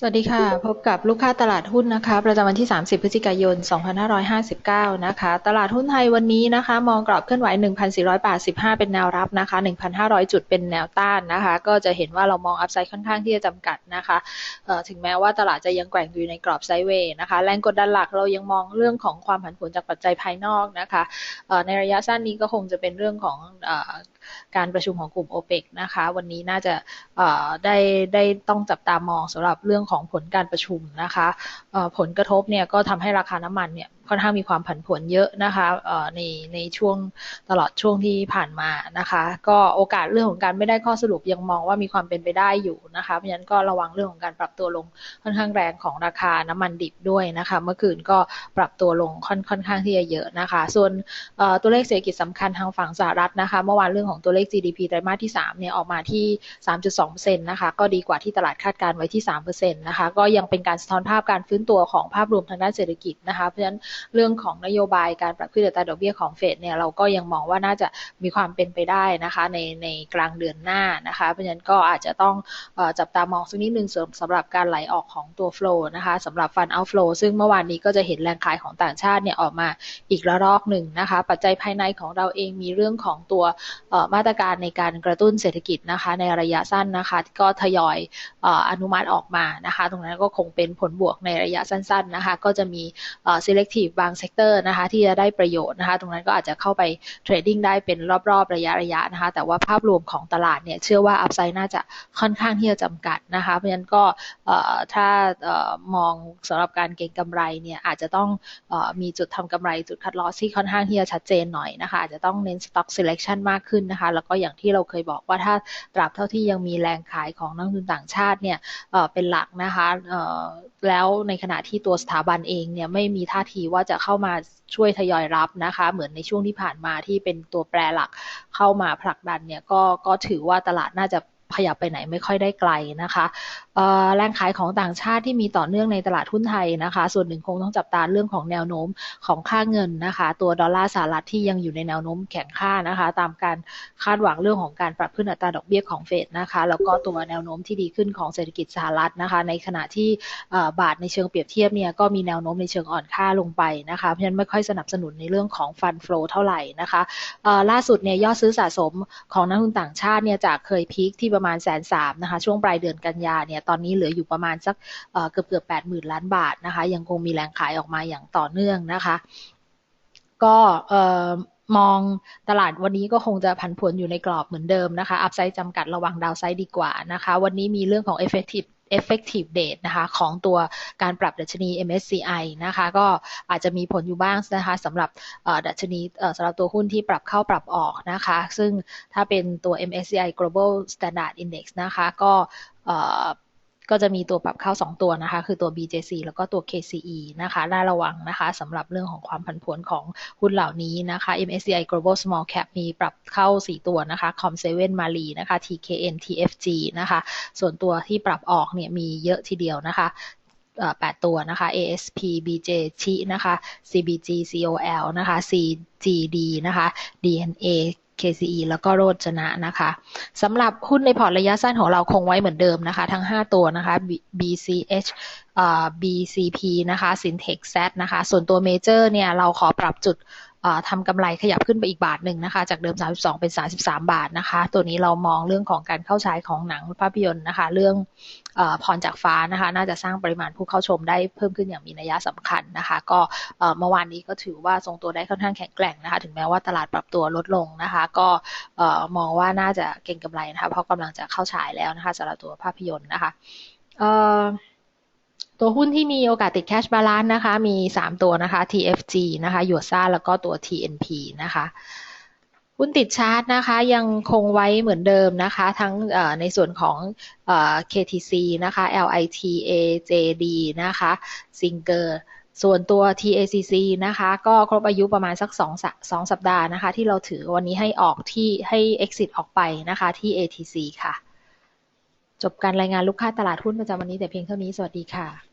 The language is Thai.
สวัสดีค่ะ พบกับลูกค้าตลาดหุ้นนะคะ ประจำวันที่ 30 พฤศจิกายน 2559 นะคะ ตลาดหุ้นไทยวันนี้นะคะ มองกรอบเคลื่อนไหว 1,485เป็นแนวรับนะคะ 1,500 จุดเป็นแนวต้านนะคะ ก็จะเห็นว่าเรามองอัพไซด์ค่อนข้างที่จะจำกัดนะคะถึงแม้ว่าตลาดจะยังแกว่งอยู่ในกรอบไซด์เวย์นะคะ แรงกดดันหลักเรายังมองเรื่องของความผันผวนจากปัจจัยภายนอกนะคะในระยะสั้นนี้ก็คงจะเป็นเรื่องของ การประชุมของกลุ่มโอเปกนะคะ วันนี้น่าจะได้ได้ต้องจับตามองสำหรับเรื่องของผลการประชุมนะคะผลกระทบเนี่ยก็ทำให้ราคาน้ำมันเนี่ย ค่อนข้างมีความผันผวนเยอะนะคะในในช่วงตลอดช่วงที่ผ่านมานะคะ ก็โอกาสเรื่องของการไม่ได้ข้อสรุปยังมองว่ามีความเป็นไปได้อยู่นะคะเพราะฉะนั้นก็ระวังเรื่องของการปรับตัวลงค่อนข้างแรงของราคาน้ำมันดิบด้วยนะคะ เมื่อคืนก็ปรับตัวลงค่อนค่อนข้างที่จะเยอะนะคะ ส่วนตัวเลขเศรษฐกิจสำคัญทางฝั่งสหรัฐนะคะ เมื่อวานเรื่องของตัวเลข GDP ไตรมาสที่3เนี่ยออกมาที่ 3.2%นะคะก็ดีกว่าที่ตลาดคาดการไว้ที่3%นะคะก็ยังเป็นการสะท้อนภาพการฟื้นตัวของภาพรวมทางด้านเศรษฐกิจนะคะเพราะฉะนั้นเรื่องของนโยบายการปรับขึ้นอัตราดอกเบี้ยของเฟดเนี่ยเราก็ยังมองว่าน่าจะมีความเป็นไปได้นะคะในในกลางเดือนหน้านะคะเพราะฉะนั้นก็อาจจะต้องจับตามองสักนิดนึงสำหรับการไหลออกของตัวโฟล์นะคะสำหรับฟันเอาฟลูซึ่งเมื่อวานนี้ก็จะเห็นแรงขายของต่างชาติเนี่ยออกมาอีกระลอกหนึ่งนะคะปัจจัยภายในของเราเองมีเรื่องของตัวมาตรการในการกระตุ้นเศรษฐกิจนะคะในระยะสั้นนะคะก็ทยอยอนุมัติออกมานะคะ ตรงนั้นก็คงเป็นผลบวกในระยะสั้น ๆนะคะ ก็จะมี selective บางเซกเตอร์นะคะที่จะได้ประโยชน์นะคะ ตรงนั้นก็อาจจะเข้าไปเทรดดิ้งได้เป็นรอบๆระยะระยะนะคะ แต่ว่าภาพรวมของตลาดเนี่ยเชื่อว่าอัพไซด์น่าจะค่อนข้างที่จะจำกัดนะคะ เพราะฉะนั้นก็ถ้ามองสำหรับการเก็งกำไรเนี่ยอาจจะต้องมีจุดทำกำไรจุดคัดลอสที่ค่อนข้างที่จะชัดเจนหน่อยนะคะอาจจะต้องเน้น stock selection มากขึ้นนะคะ แล้วก็อย่างที่เราเคยบอกว่าถ้าตราบเท่าที่ยังมีแรงขายของนักลงทุนต่างชาติเนี่ยเป็นหลักนะคะแล้วในขณะที่ตัวสถาบันเองเนี่ยไม่มีท่าทีว่าว่าจะเข้ามาช่วยทยอยรับนะคะ เหมือนในช่วงที่ผ่านมาที่เป็นตัวแปรหลักเข้ามาผลักดันเนี่ยก็ก็ถือว่าตลาดน่าจะ ขยับไปไหนไม่ค่อยได้ไกลนะคะแรงขายของต่างชาติที่มีต่อเนื่องในตลาดหุ้นไทยนะคะ ส่วนหนึ่งคงต้องจับตาเรื่องของแนวโน้มของค่าเงินนะคะ ตัวดอลลาร์สหรัฐที่ยังอยู่ในแนวโน้มแข็งค่านะคะ ตามการคาดหวังเรื่องของการปรับขึ้นอัตราดอกเบี้ยของเฟดนะคะ แล้วก็ตัวแนวโน้มที่ดีขึ้นของเศรษฐกิจสหรัฐนะคะ ในขณะที่บาทในเชิงเปรียบเทียบเนี่ยก็มีแนวโน้มในเชิงอ่อนค่าลงไปนะคะ เพราะฉะนั้นไม่ค่อยสนับสนุนในเรื่องของฟันฟลูเท่าไหร่นะคะล่าสุดเนี่ยยอดซื้อสะสมของนักลงทุนต่างชาติเนี่ยจากเคยพีคที่ประมาณแสนสามนะคะ ช่วงปลายเดือนกันยาเนี่ยตอนนี้เหลืออยู่ประมาณสักเกือบเกือบแปดหมื่นล้านบาทนะคะ ยังคงมีแรงขายออกมาอย่างต่อเนื่องนะคะ ก็มองตลาดวันนี้ก็คงจะผันผวนอยู่ในกรอบเหมือนเดิมนะคะ อัพไซด์จำกัดระวังดาวไซด์ดีกว่านะคะ วันนี้มีเรื่องของ effective effective date นะคะของตัวการปรับดัชนี MSCI นะคะ ก็อาจจะมีผลอยู่บ้างนะคะสำหรับดัชนีสำหรับตัวหุ้นที่ปรับเข้าปรับออกนะคะ ซึ่งถ้าเป็นตัว MSCI Global Standard Index นะคะ ก็ ก็จะมีตัวปรับเข้า 2 ตัวนะคะ คือตัว BJC แล้วก็ตัว KCE นะคะได้ระวังนะคะสำหรับเรื่องของความผันผวนของหุ้นเหล่านี้นะคะ MSCI Global Small Cap มีปรับเข้า 4 ตัวนะคะ Com7 Mali นะคะ TKN TFG นะคะ ส่วนตัวที่ปรับออกเนี่ยมีเยอะทีเดียวนะคะ8 ตัวนะคะ ASP BJ ชินะคะ CBG COL นะคะ CGD นะคะ DNA KCE แล้วก็โรจนะนะคะสำหรับหุ้นในพอร์ตระยะสั้นของเราคงไว้เหมือนเดิมนะคะ ทั้ง 5 ตัวนะคะ BCH BCP นะคะ Syntex Z นะคะ ส่วนตัวเมเจอร์เนี่ยเราขอปรับจุด ทำกำไรขยับขึ้นไปอีกบาทหนึ่งนะคะ จากเดิม 32 เป็น 33 บาทนะคะ ตัวนี้เรามองเรื่องของการเข้าใช้ของหนังภาพยนตร์นะคะ เรื่องพรจากฟ้านะคะ น่าจะสร้างปริมาณผู้เข้าชมได้เพิ่มขึ้นอย่างมีนัยสำคัญนะคะ ก็เมื่อวานนี้ก็ถือว่าทรงตัวได้ค่อนข้างแข็งแกร่งนะคะ ถึงแม้ว่าตลาดปรับตัวลดลงนะคะ ก็มองว่าน่าจะเก่งกำไรนะคะ เพราะกำลังจะเข้าฉายแล้วนะคะสำหรับตัวภาพยนตร์นะคะ ตัวหุ้นที่มีโอกาสติดแคชบาลานซ์นะคะ มี 3 ตัวนะคะ TFG นะคะยูซ่าแล้วก็ตัว TNP นะคะหุ้นติดชาร์ตนะคะยังคงไว้เหมือนเดิมนะคะ ทั้งในส่วนของ KTC นะคะ LIT AJD นะคะ Singer ส่วนตัว TACC นะคะ ก็ครบอายุประมาณสัก2 2สัปดาห์นะคะ ที่เราถือวันนี้ให้ออกที่ให้ exit ออกไปนะคะที่ ATC ค่ะ จบการรายงานลูกค้าตลาดหุ้นประจำวันนี้แต่เพียงเท่านี้ สวัสดีค่ะ